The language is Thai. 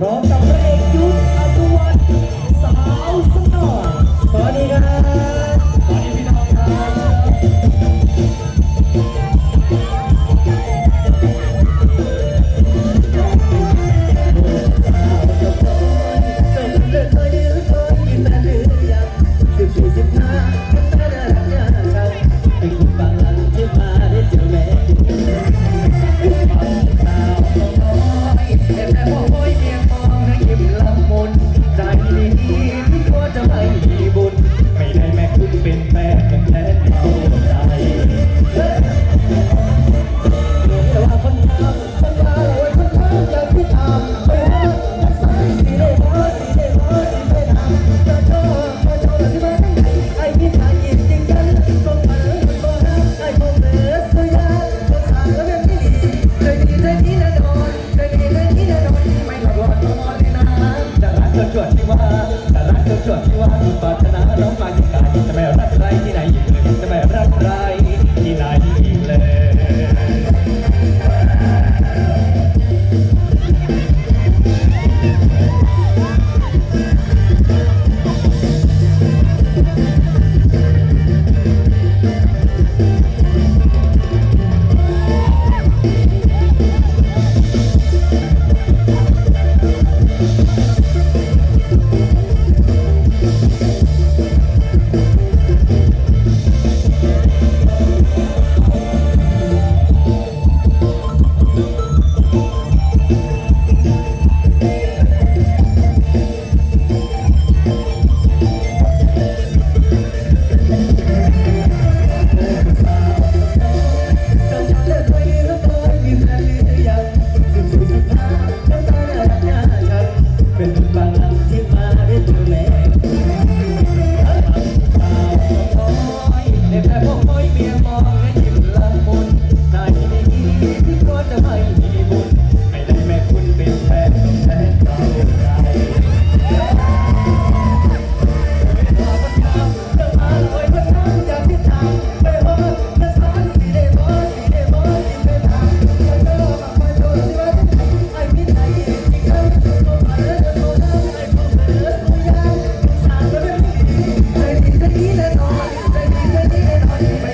พร้อมกับพระเกยุทธอนุวัฒน เกิดที่ว่าแต่รักเธอเกิดที่ว่าปรารถนา Yeah.